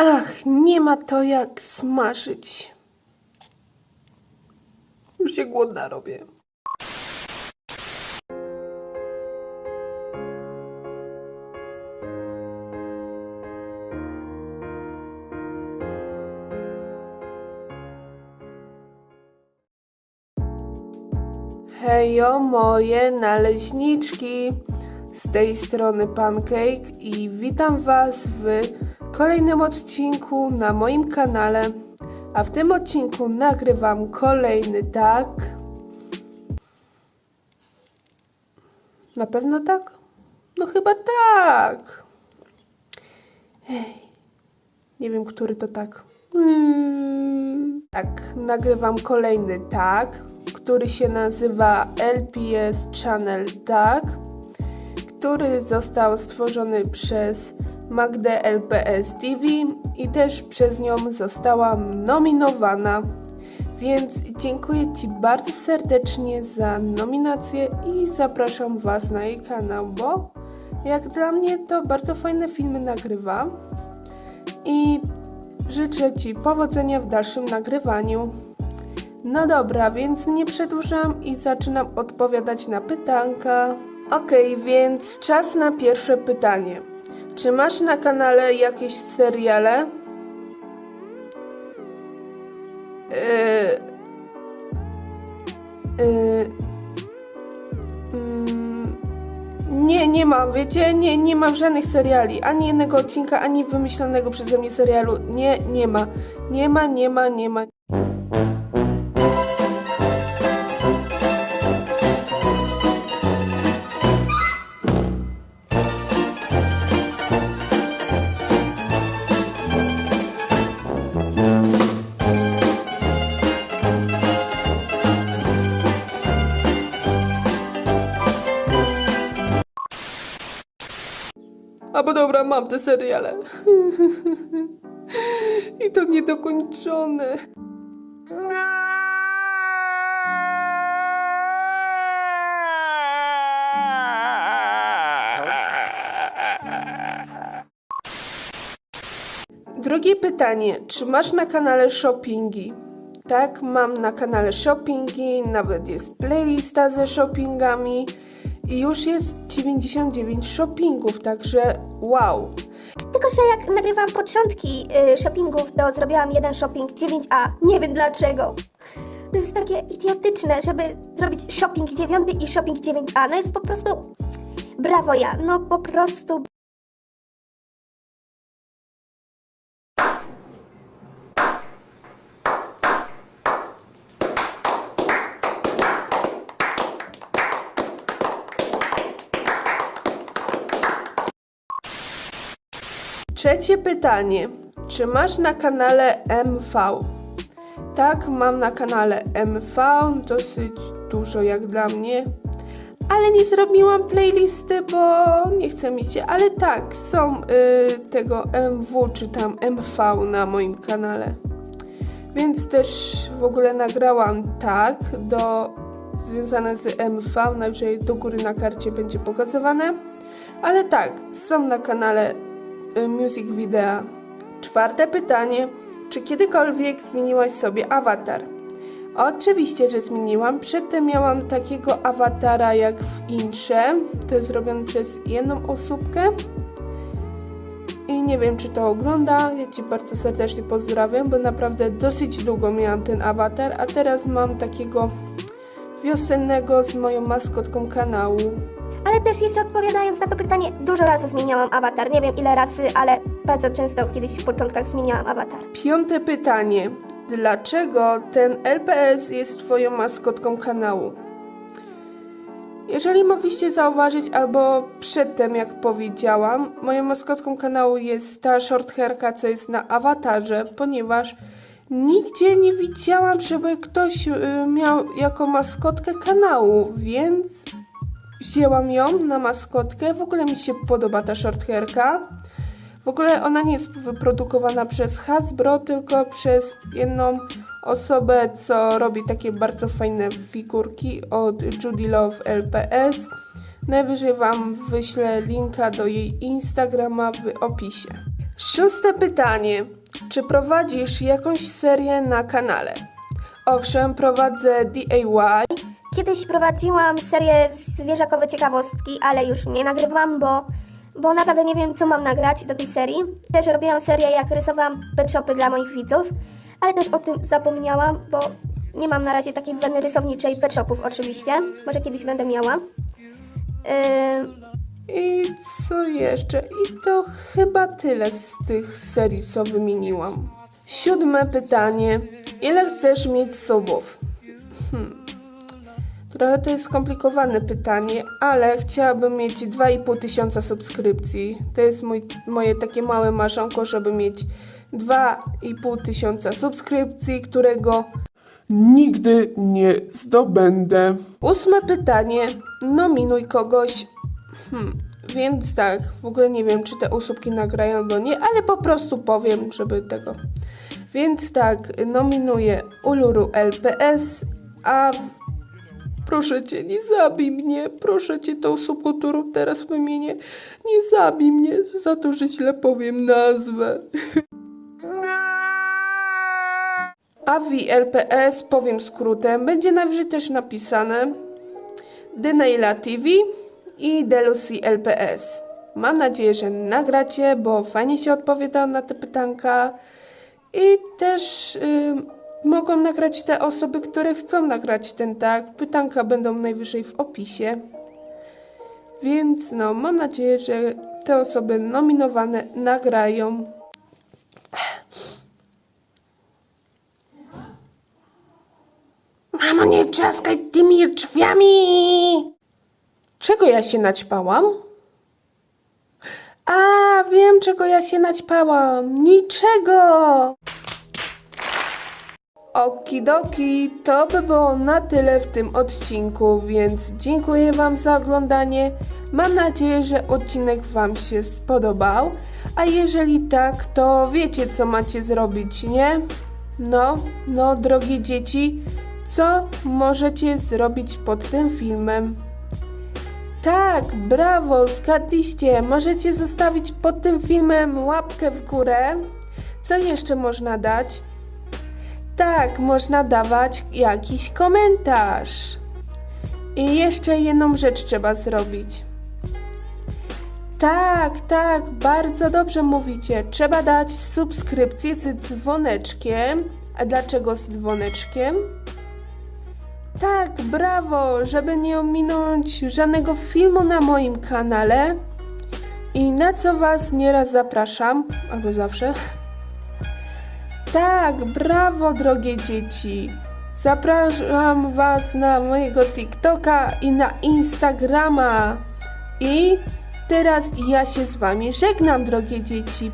Ach, nie ma to jak smażyć. Już się głodna robię. Hejo moje naleśniczki! Z tej strony Pancake i witam Was w kolejnym odcinku na moim kanale. A w tym odcinku nagrywam kolejny tak. Na pewno tak? No chyba tak. Ej, nie wiem, który to tak. Tak, nagrywam kolejny tak, który się nazywa LPS Channel Tak, który został stworzony przez Magdę LPS TV i też przez nią zostałam nominowana. Więc dziękuję Ci bardzo serdecznie za nominację i zapraszam Was na jej kanał, bo jak dla mnie to bardzo fajne filmy nagrywa. I życzę Ci powodzenia w dalszym nagrywaniu. No dobra, więc nie przedłużam i zaczynam odpowiadać na pytanka. Okej, więc czas na pierwsze pytanie. Czy masz na kanale jakieś seriale? Yy, yy, mm, nie, nie mam, wiecie, nie, nie mam żadnych seriali, ani jednego odcinka, ani wymyślonego przeze mnie serialu. Nie, nie ma, nie ma, nie ma, nie ma. A dobra, mam te seriale. I to niedokończone. Drugie pytanie. Czy masz na kanale shoppingi? Tak, mam na kanale shoppingi, nawet jest playlista ze shoppingami i już jest 99 shoppingów, także wow. Tylko, że jak nagrywam początki y, shoppingów, to zrobiłam jeden shopping 9A. Nie wiem dlaczego. To jest takie idiotyczne, żeby zrobić shopping 9 i shopping 9A. No jest po prostu... Brawo ja, no po prostu... Trzecie pytanie. Czy masz na kanale MV? Tak, mam na kanale MV, dosyć dużo jak dla mnie. Ale nie zrobiłam playlisty, bo nie chcę mi się. Ale tak, są y, tego MW czy tam MV na moim kanale. Więc też w ogóle nagrałam tak do związane z MV, najwyżej do góry na karcie będzie pokazywane. Ale tak, są na kanale Music Video. Czwarte pytanie. Czy kiedykolwiek zmieniłaś sobie awatar? Oczywiście, że zmieniłam. Przedtem miałam takiego awatara jak w intrze. To jest zrobione przez jedną osóbkę. I nie wiem, czy to ogląda. Ja Ci bardzo serdecznie pozdrawiam, bo naprawdę dosyć długo miałam ten awatar, a teraz mam takiego wiosennego z moją maskotką kanału. Ale też jeszcze odpowiadając na to pytanie, dużo razy zmieniałam awatar. Nie wiem ile razy, ale bardzo często kiedyś w początkach zmieniałam awatar. Piąte pytanie. Dlaczego ten LPS jest Twoją maskotką kanału? Jeżeli mogliście zauważyć, albo przedtem, jak powiedziałam, moją maskotką kanału jest ta short hairka, co jest na awatarze, ponieważ nigdzie nie widziałam, żeby ktoś y, miał jako maskotkę kanału, więc wzięłam ją na maskotkę. W ogóle mi się podoba ta short hairka. W ogóle ona nie jest wyprodukowana przez Hasbro, tylko przez jedną osobę, co robi takie bardzo fajne figurki od Judy Love LPS. Najwyżej Wam wyślę linka do jej Instagrama w opisie. Szóste pytanie. Czy prowadzisz jakąś serię na kanale? Owszem, prowadzę DIY. Kiedyś prowadziłam serię zwierzakowe ciekawostki, ale już nie nagrywam, bo, bo naprawdę nie wiem, co mam nagrać do tej serii. Też robiłam serię, jak rysowałam pet shopy dla moich widzów, ale też o tym zapomniałam, bo nie mam na razie takiej weny rysowniczej pet shopów oczywiście. Może kiedyś będę miała. Yy, I co jeszcze? I to chyba tyle z tych serii, co wymieniłam. Siódme pytanie. Ile chcesz mieć subów? Hmm. Trochę to jest skomplikowane pytanie, ale chciałabym mieć 2,5 tysiąca subskrypcji. To jest mój, moje takie małe marzonko, żeby mieć 2,5 tysiąca subskrypcji, którego Nigdy nie zdobędę. Ósme pytanie. Nominuj kogoś. Hmm, więc tak, w ogóle nie wiem, czy te usłupki nagrają albo nie, ale po prostu powiem, żeby tego. Więc tak, nominuję Uluru LPS, a. proszę cię, nie zabij mnie, proszę cię, tą subkulturą teraz wymienię. Nie zabij mnie za to, że źle powiem nazwę. AVI LPS, powiem skrótem, będzie najwyżej też napisane Denaila TV i Delucy LPS. Mam nadzieję, że nagracie, bo fajnie się odpowiadało na te pytanka i też y, mogą nagrać te osoby, które chcą nagrać ten tag. Pytanka będą najwyżej w opisie. Więc no, mam nadzieję, że te osoby nominowane nagrają. Mamo, nie trzaskaj tymi drzwiami! Czego ja się naćpałam? A, wiem, czego ja się naćpałam. Niczego! Okidoki, to by było na tyle w tym odcinku, więc dziękuję Wam za oglądanie. Mam nadzieję, że odcinek Wam się spodobał, a jeżeli tak, to wiecie co macie zrobić, nie? No, no, drogie dzieci, co możecie zrobić pod tym filmem? Tak, brawo, skatiście. Możecie zostawić pod tym filmem łapkę w górę. Co jeszcze można dać? Tak, można dawać jakiś komentarz. I jeszcze jedną rzecz trzeba zrobić. Tak, tak, bardzo dobrze mówicie. Trzeba dać subskrypcję z dzwoneczkiem. A dlaczego z dzwoneczkiem? Tak, brawo, żeby nie ominąć żadnego filmu na moim kanale. I na co Was nieraz zapraszam, albo zawsze. Tak, brawo, drogie dzieci. Zapraszam Was na mojego TikToka i na Instagrama. I teraz ja się z Wami żegnam, drogie dzieci.